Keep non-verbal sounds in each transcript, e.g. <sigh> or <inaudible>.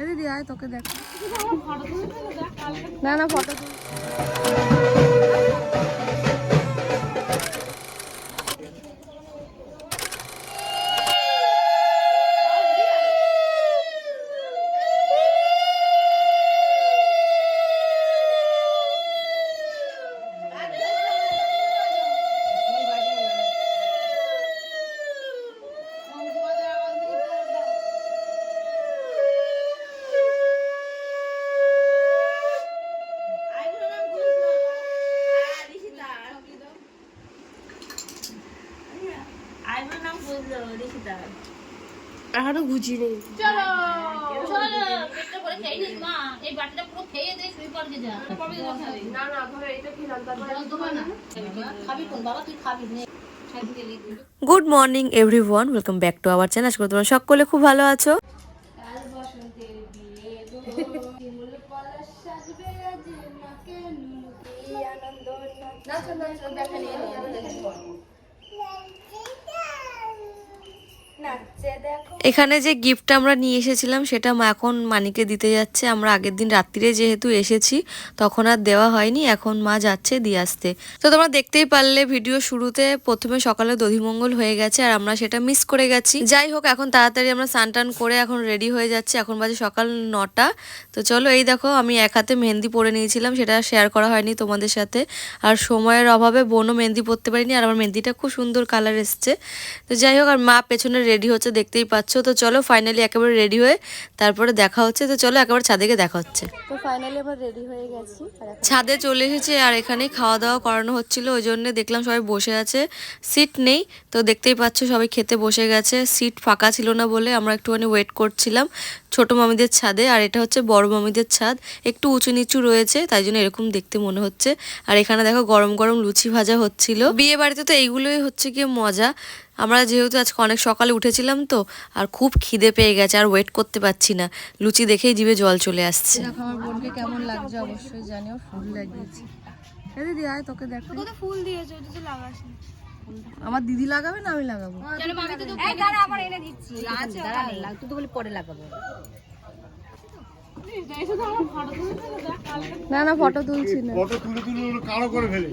এ দিদি আয় তোকে দেখ। না না ফটো তুই খাবি নে good morning everyone welcome back to our channel আশা করি তোমরা সকলে খুব ভালো আছো? <laughs> নাচো নাচো দেখা নিয়ে নাচছে দেখো এখানে যে গিফটটা আমরা নিয়ে এসেছিলাম, সেটা মা এখন মানিকে দিতে যাচ্ছে। আমরা আগের দিন রাত্রিরে যেহেতু এসেছি, তখন আর দেওয়া হয়নি। এখন মা যাচ্ছে দিয়ে আসতে। তো তোমরা দেখতেই পারলে ভিডিও শুরুতে প্রথমে সকালে দধিমঙ্গল হয়ে গেছে, আর আমরা সেটা মিস করে গেছি। যাই হোক, এখন তাড়াতাড়ি আমরা স্নান টান করে এখন রেডি হয়ে যাচ্ছে। এখন বাজে সকাল নটা। তো চলো, এই দেখো, আমি এক হাতে মেহেন্দি পরে নিয়েছিলাম, সেটা শেয়ার করা হয়নি তোমাদের সাথে। আর সময়ের অভাবে বোনও মেহেন্দি পরতে পারিনি, আর আমার মেহেন্দিটা খুব সুন্দর কালার এসছে। তো যাই হোক, আর মা পেছনে রেডি হচ্ছে দেখতেই পাচ্ছ। তো চলো ফাইনালি একেবারে রেডি হয়ে তারপরে দেখা হচ্ছে। তো চলো একেবারে ছাদে গিয়ে দেখা হচ্ছে। তো ফাইনালি আমরা রেডি হয়ে গেছি। ছাদে চলে এসেছে আর এখানেই খাওয়া দাওয়া করানো হচ্ছিল। ওই জন্য দেখলাম সবাই বসে আছে। সিট নেই। তো দেখতেই পাচ্ছ সবাই খেতে বসে গেছে। সিট ফাঁকা ছিল না বলে আমরা একটুখানি ওয়েট করছিলাম ছোট মামিদের ছাদে। আর এটা হচ্ছে বড় মামিদের ছাদ। একটু উঁচু নিচু রয়েছে তাই জন্য এরকম দেখতে মনে হচ্ছে। আর এখানে দেখো গরম গরম লুচি ভাজা হচ্ছিল। বিয়ে বাড়িতে তো এইগুলোই হচ্ছে কি মজা। আমরা যেহেতু আজকে অনেক সকালে উঠেছিলাম তো আর খুব খিদে পেয়ে গেছে আর ওয়েট করতে পারছি না। লুচি দেখেই জিভে জল চলে আসছে। আমার বোনকে কেমন লাগছে অবশ্যই জানিও ফুল লাগিয়েছি। দিদি আয় তোকে দেখ। ফুল দিয়েছে ওটা তো লাগাস আমার দিদি লাগাবে না আমি লাগাবো? চলো মামি তো এই দাঁড়া আবার এনে দিচ্ছি। আছে তুই তো বলে পরে লাগাবো। না না ফটো তুলছি না। কত তুলে তুলে কালো করে ফেলে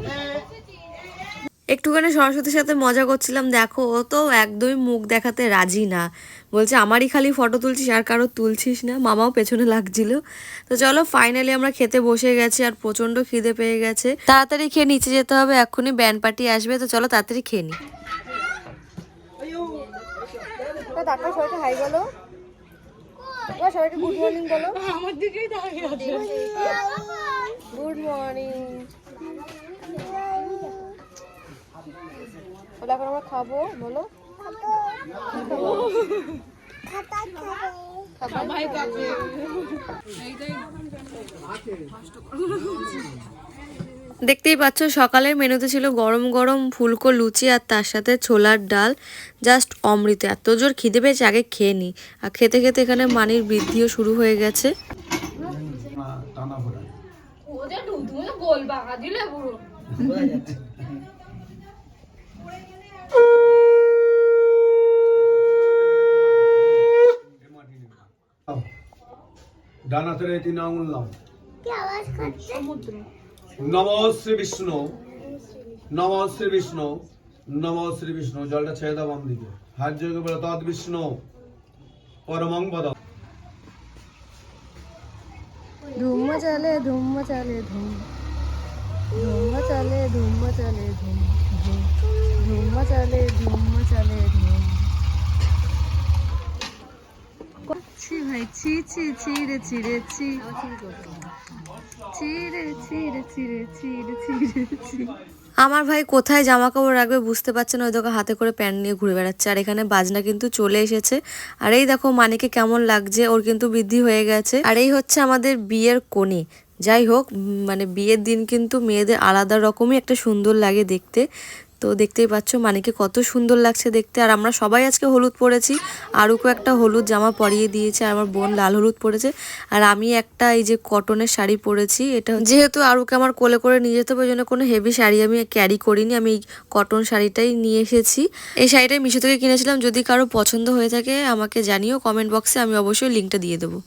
একটুখানি সরস্বতীর সাথে মজা করছিলাম। দেখো ও তো একদমই মুখ দেখাতে রাজি না। বলছে আমারই খালি ফটো তুলছিস আর কারও তুলছিস না। মামাও পেছনে লাগছিল। তো চলো ফাইনালি আমরা খেতে বসে গেছি আর প্রচণ্ড খিদে পেয়ে গেছে। তাড়াতাড়ি খেয়ে নিচে যেতে হবে এক্ষুনি ব্যান্ড পার্টি আসবে। তো চলো তাড়াতাড়ি খেয়ে নি। ডাক্তার সবাইকে হাই বলো। সবাইকে গুড মর্নিং বলো। আমার দিকেই গুড মর্নিং বলো এখন আমরা খাব বলো। দেখতেই পাচ্ছ সকালের মেনুতে ছিল গরম গরম ফুলকো লুচি আর তার সাথে ছোলার ডাল জাস্ট অমৃত। এত জোর খিদে পেয়েছে আগে খেয়ে নি। আর খেতে খেতে এখানে মানির বৃদ্ধিও শুরু হয়ে গেছে। টানা পুরো ডানাতে তিন আঙুল নাও নম শ্রী বিষ্ণু। নম শ্রী বিষ্ণু। নম শ্রী বিষ্ণু। জলটা ছেড়ে দাও বাম দিকে। হাত যোগে বলে তৎ বিষ্ণু। পরমং পদ ধুম চলে ধুম চলে ধুম। ধুম চলে ধুম চলে ধুম। ধুম ধুম চলে ধুম চলে ধুম। ছি ভাই ছি ছি ছি। আমার ভাই কোথায় জামা কাপড় রাখবে বুঝতে পারছে না, ওই দেখো হাতে করে প্যান্ট নিয়ে ঘুরে বেড়াচ্ছে। আর এখানে বাজনা কিন্তু চলে এসেছে। আর এই দেখো মানিকে কেমন লাগছে, ওর কিন্তু বৃদ্ধি হয়ে গেছে। আর এই হচ্ছে আমাদের বিয়ের কোণে। যাই হোক মানে বিয়ের দিন কিন্তু মেয়েদের আলাদা রকমই একটা সুন্দর লাগে দেখতে। তো দেখতেই পাচ্ছ মানিকে কত সুন্দর লাগছে দেখতে। আর আমরা সবাই আজকে হলুদ পরেছি। আরুকে একটা হলুদ জামা পরিয়ে দিয়েছে, আর আমার বোন লাল হলুদ পরেছে। আর আমি একটা এই যে কটনের শাড়ি পরেছি, এটা যেহেতু আরুকে আমার কোলে করে নিয়ে যেতে হবে জন্য কোনো হেভি শাড়ি আমি ক্যারি করিনি। আমি এই কটন শাড়িটাই নিয়ে এসেছি। এই শাড়িটাই মিশো থেকে কিনেছিলাম, যদি কারও পছন্দ হয়ে থাকে আমাকে জানিও কমেন্ট বক্সে আমি অবশ্যই লিঙ্কটা দিয়ে দেবো।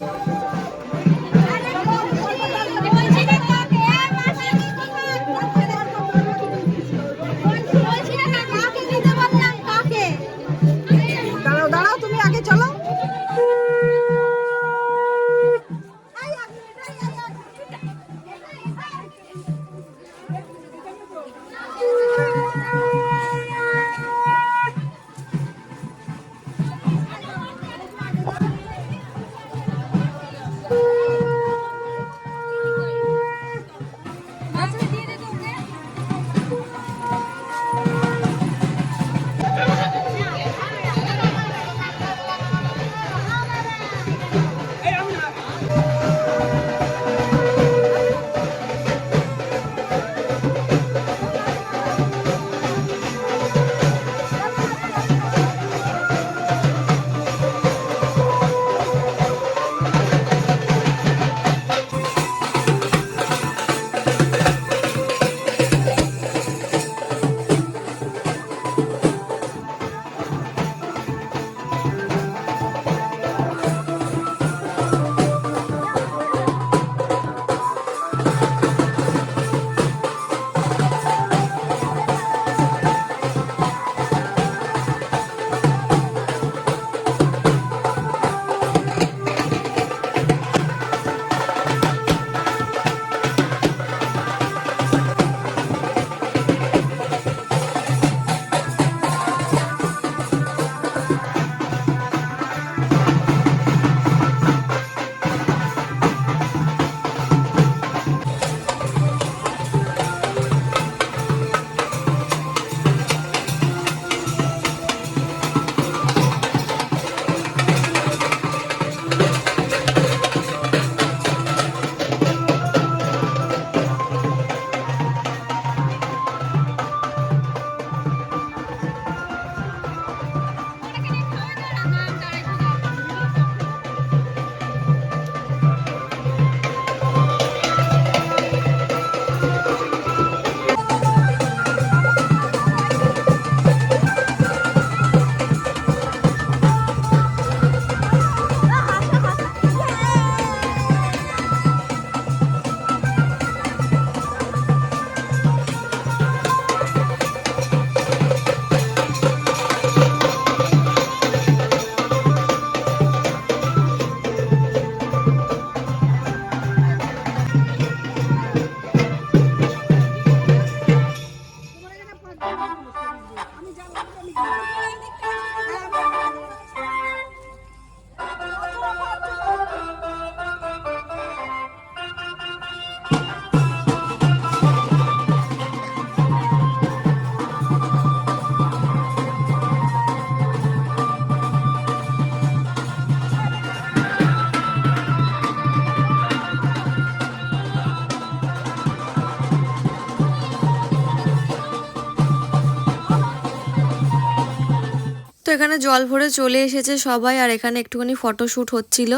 এখানে জল ভরে চলে এসেছে সবাই, আর এখানে একটুখানি ফটোশ্যুট হচ্ছিল।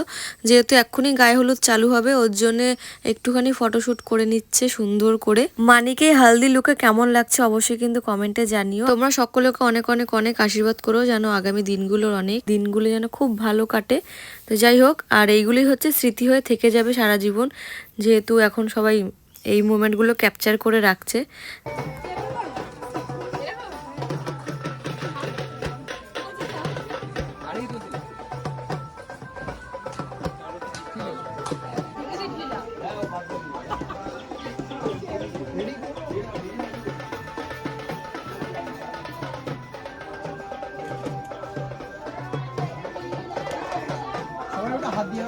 যেহেতু এক্ষুনি গায়ে হলুদ চালু হবে, ওর জন্য একটুখানি ফটোশ্যুট করে নিচ্ছে সুন্দর করে। মানিকে হালদি লুকে কেমন লাগছে অবশ্যই কিন্তু কমেন্টে জানিও। তোমরা সকলকে অনেক অনেক অনেক আশীর্বাদ করো যেন আগামী দিনগুলোর অনেক দিনগুলো যেন খুব ভালো কাটে। তো যাই হোক, আর এইগুলি হচ্ছে স্মৃতি হয়ে থেকে যাবে সারা জীবন, যেহেতু এখন সবাই এই মোমেন্টগুলো ক্যাপচার করে রাখছে। হাত দিয়ে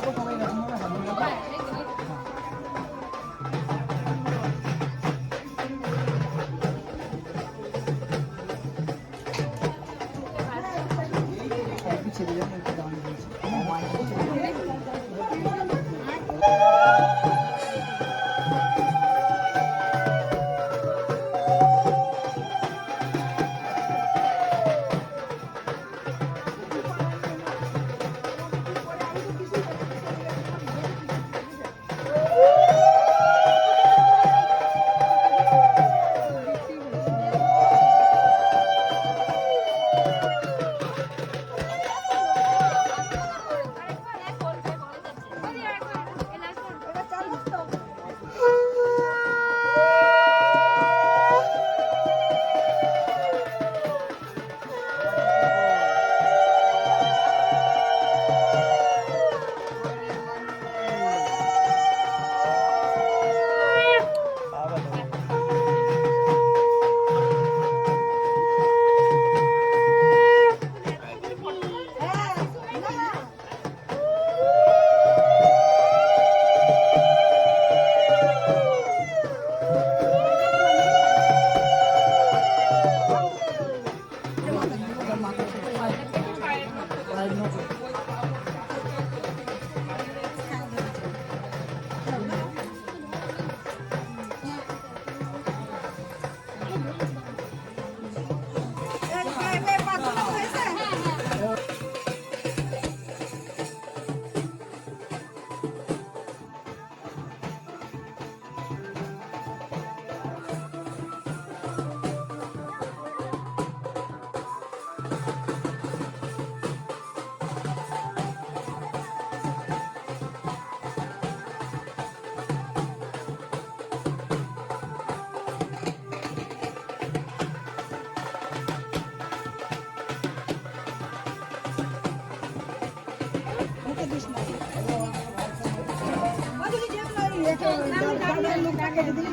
এসে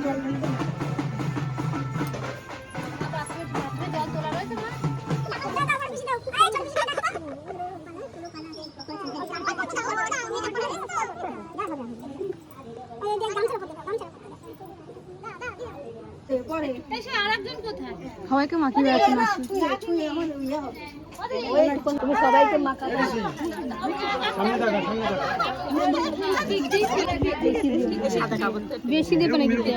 সবাইকে মাখিয়ে বেড়াচ্ছে মাসি সবাইকে মাখা বেশি দেবে না কিন্তু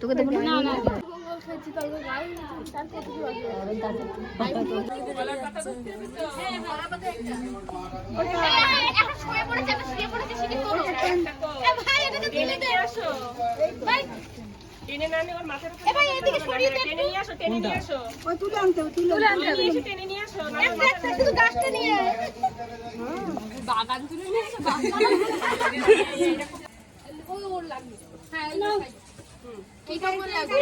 তোকে দেবো না? না এখন শুয়ে পড়েছে এখন শুয়ে পড়েছে তুলে টেনে না নিয়ে ওর মাথার উপর এ এদিকে সরিয়ে দে টেনে নিয়ে আসো টেনে নিয়ে আসো ওই তুলে আনতে হবে, তুলে তুলে আনতে হবে এসে টেনে নিয়ে আসো। একটা একটা শুধু গাছটা নিয়ে আয়। ওই ওর লাগবে হ্যাঁ এই। এই কেমন লাগবে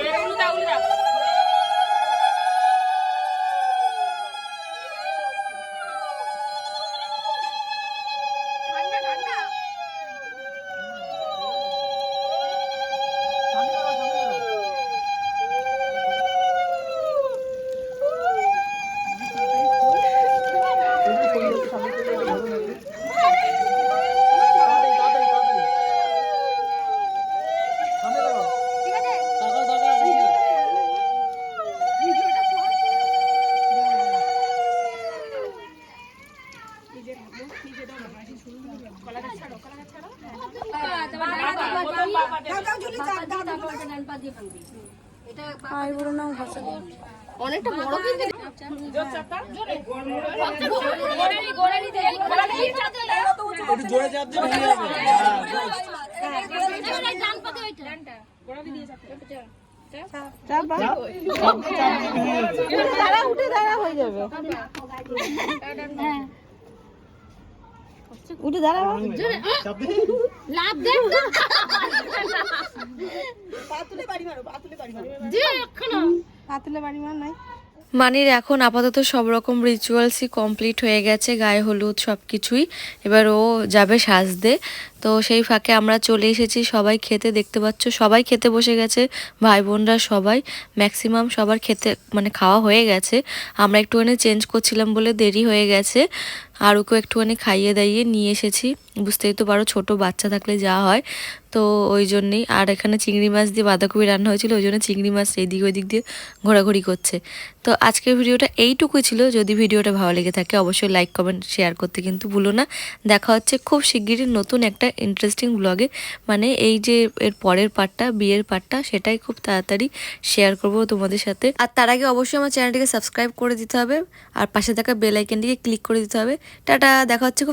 অনেকটা বড় কিন্তু জোরে চাপ দাঁড়া উঠে দাঁড়া। হয়ে যাবে উঠে দাঁড়া লাভ দে দে এখনও পাতলে বাড়ি মার নাই। মানির এখন আপাতত সব রকম রিচুয়ালসই কমপ্লিট হয়ে গেছে গায়ে হলুদ সব কিছুই এবার ও যাবে সাজতে। তো সেই ফাঁকে আমরা চলে এসেছি, সবাই খেতে দেখতে পাচ্ছ, সবাই খেতে বসে গেছে ভাই বোনরা সবাই, ম্যাক্সিমাম সবার খেতে মানে খাওয়া হয়ে গেছে। আমরা একটুখানি চেঞ্জ করছিলাম বলে দেরি হয়ে গেছে আরুকেও একটুখানি খাইয়ে দাইয়ে নিয়ে এসেছি। বুঝতেই তো পারো ছোট বাচ্চা থাকলে যা হয়, তো ওই জন্যেই। আর এখানে চিংড়ি মাছ দিয়ে বাঁধাকপি রান্না হয়েছিল, ওই জন্য চিংড়ি মাছ এদিক ওইদিক দিয়ে ঘোরাঘুরি করছে। তো আজকের ভিডিওটা এইটুকুই ছিল, যদি ভিডিওটা ভালো লেগে থাকে অবশ্যই লাইক, কমেন্ট, শেয়ার করতে কিন্তু ভুলো না। দেখা হচ্ছে খুব শিগগিরই নতুন একটা ইন্টারেস্টিং ব্লগে মানে এই যে এর পরের পার্টটা বিয়ের পার্টটা সেটাই খুব তাড়াতাড়ি শেয়ার করব তোমাদের সাথে। আর তার আগে অবশ্যই আমার চ্যানেলটিকে সাবস্ক্রাইব করে দিতে হবে। আর পাশে থাকা বেল আইকনটিকে ক্লিক করে দিতে হবে। টাটা, দেখা হচ্ছে